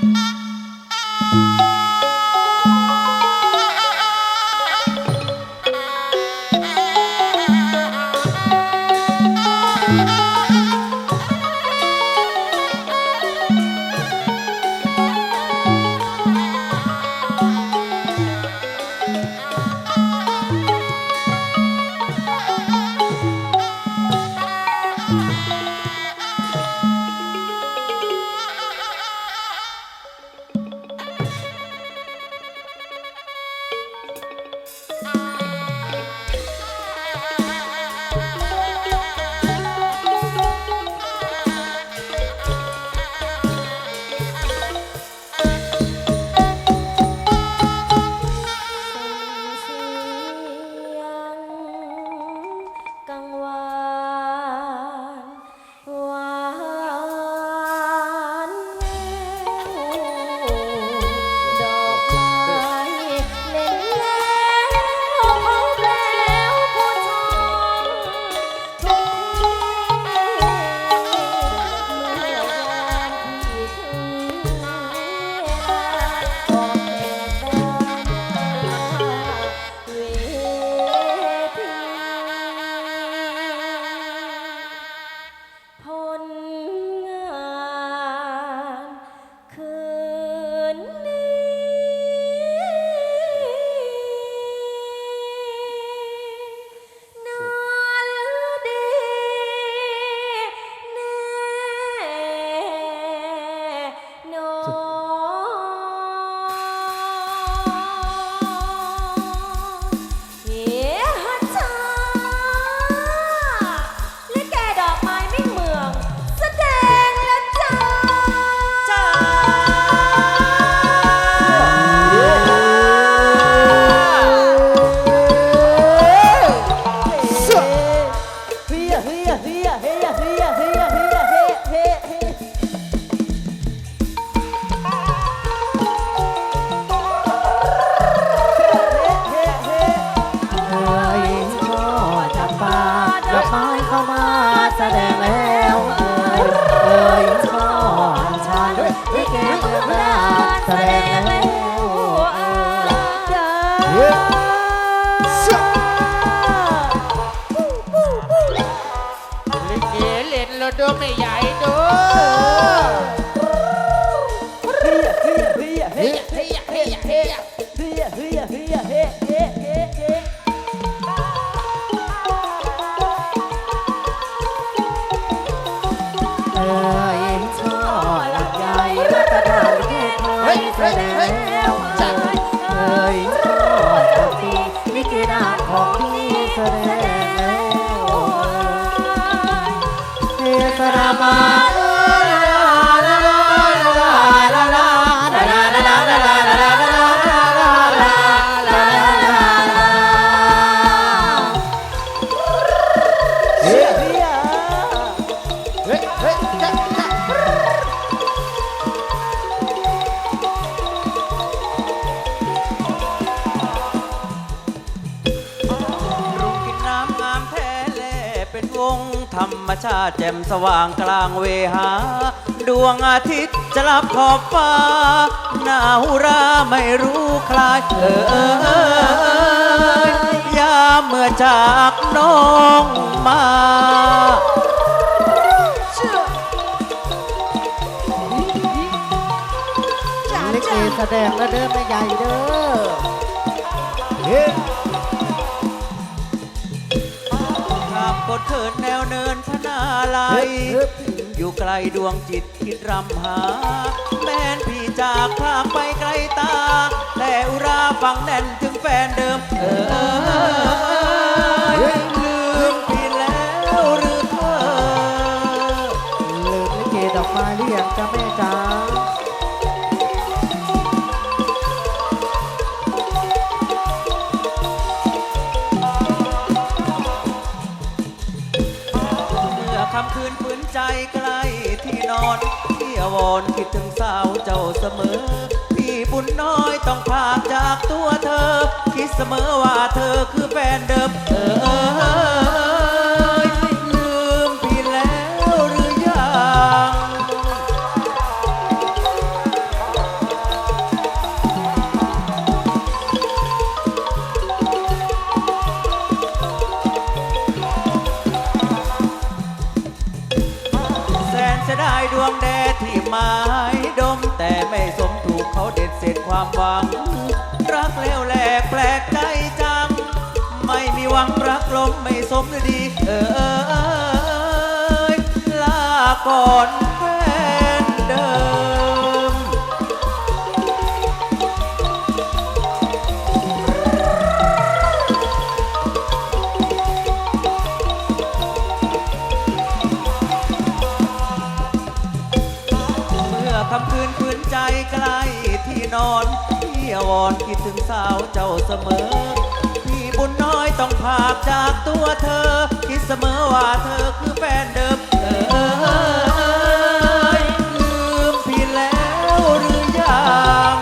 Música forever. สระมา ธรรมชาติแจ่มสว่างกลางเวหา ดวงอาทิตย์จะรับขอบฟ้า หน้าหุราไม่รู้คลายเออเออเออยามเมื่อจากน้องมาลิเกแสดงแล้วเด้อแม่ใหญ่เด้อ พนาลายอยู่ไกลดวงจิตคิดรำหา แม้นพี่จากพลากไปไกลตา แต่อุราฟังแน่นถึงแฟนเดิมเออเออเออ ฝืนใจใกล้ที่นอนพี่อวรคิดถึงสาวเจ้าเสมอ พี่บุญน้อยต้องพากจากตัวเธอ คิดเสมอว่าเธอคือแฟนเดิมเออเออเออ ไม่สมดีเออเออลาก่อนแฟนเดิม เมื่อคำคืนคืนใจใกล้ที่นอนพี่อาวรคิดถึงสาวเจ้าเสมอ บุญน้อยต้องพากจากตัวเธอ คิดเสมอว่าเธอคือแฟนเดิมเออลืมพี่แล้วหรือยัง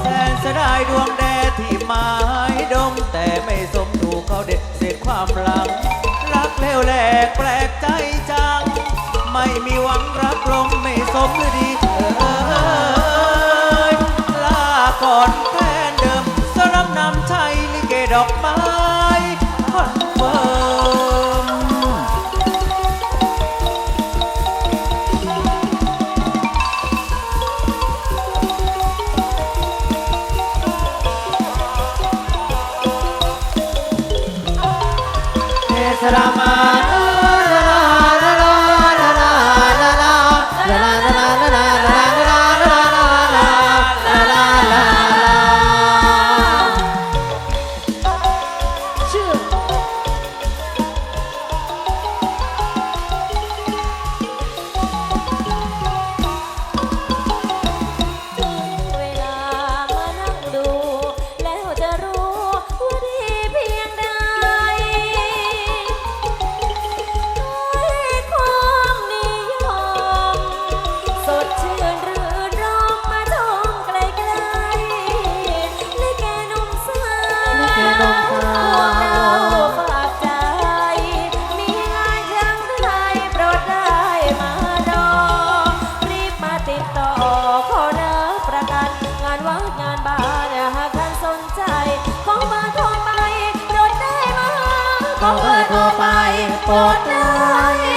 แสนเสียดายดวงแดที่ม้ด เขาเด็ดเศษความหลัง รักเลวแหลกแปลกใจจัง ไม่มีหวังรักลงไม่สมดีเออลาก่อนแฟนเดิมสรับนำชัยลิเกดอกไม้ ขอเบอร์โทรไปโปรดได้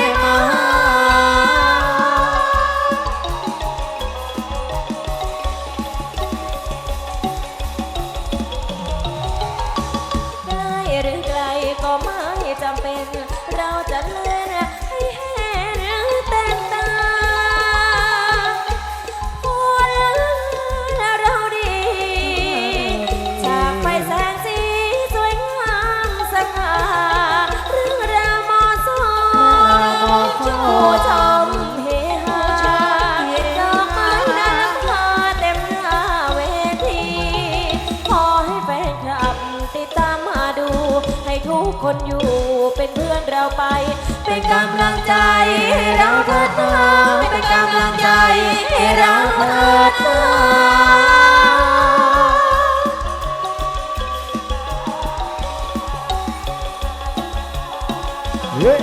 ทุกคนอยู่เป็นเพื่อนเราไป เป็นกำลังใจให้เราเถิดนาเป็นกำลังใจให้เราเถิดนาเฮ้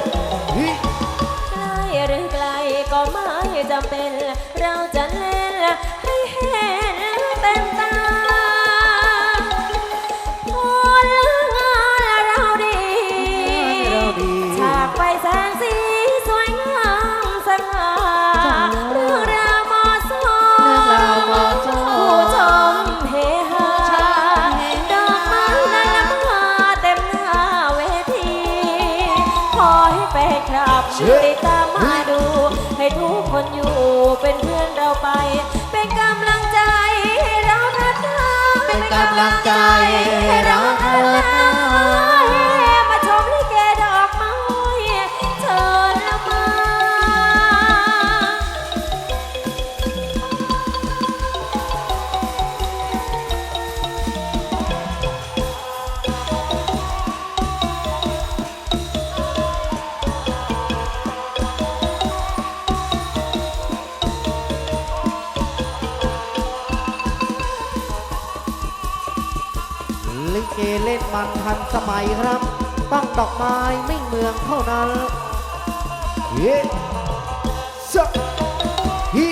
แฟนคลับติดตามมาดู ให้ทุกคนอยู่เป็นเพื่อนเราไป เป็นกำลังใจให้เราเถิดนาเป็นกำลังใจให้เราเถิดนามา มันทันสมัยครับ ต้องดอกไม้ไม่เมืองเท่านั้นเฮ้สฮิ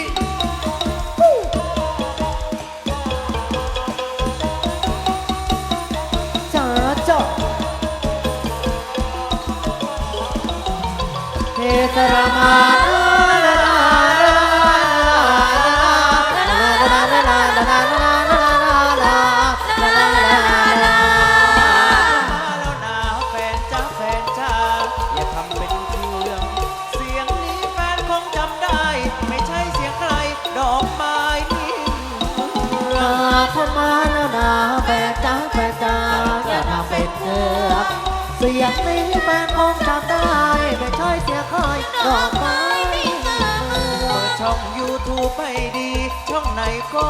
จ้าจ้อเฮตรามา องดช่อง YouTube ให้ดี ช่องไหนก็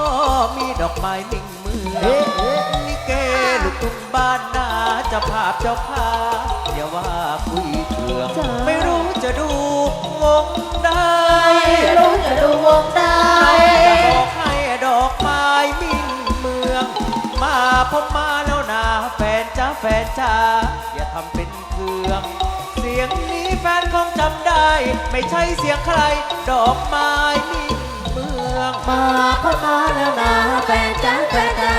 มีดอกไม้นิ่งเมือเอ๊ะงเอ๊ะลิเกลูกทุ่งบ้านนาเจะภาพเจ้าพาอย่าว่าคุยเถื่องไม่รู้จะดูวงได้ไม่รู้จะดูวงได้จะบอกให้ดอกไม้มิ่งเมือง มาพบมาแล้วนะแฟนจ้าแฟนจ้าอย่าทำเป็นเครื่อง เสียงนี้แฟนคงจำได้ ไม่ใช่เสียงใคร ดอกไม้มิ่งเมืองมาเข้ามาแล้วนะแฟนจ้าแฟนจ้า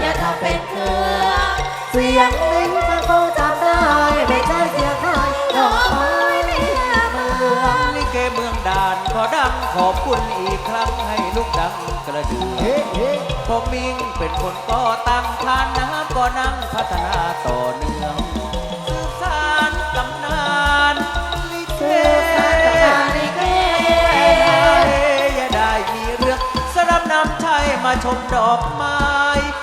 อย่าทำเป็นเถื่อกเสียงนี้แฟนคงจำได้ไม่ใช่เสียงใครดอกไม้เมืองลิเกเมืองด่านขอดังขอบคุณอีกครั้งให้ลูกดังกระดือเอ๊ะเอ๊ะผมมิงเป็นคนก่อตั้งทานน้ำก็นั่งพัฒนาต่อเนื่อง ชมดอกไม้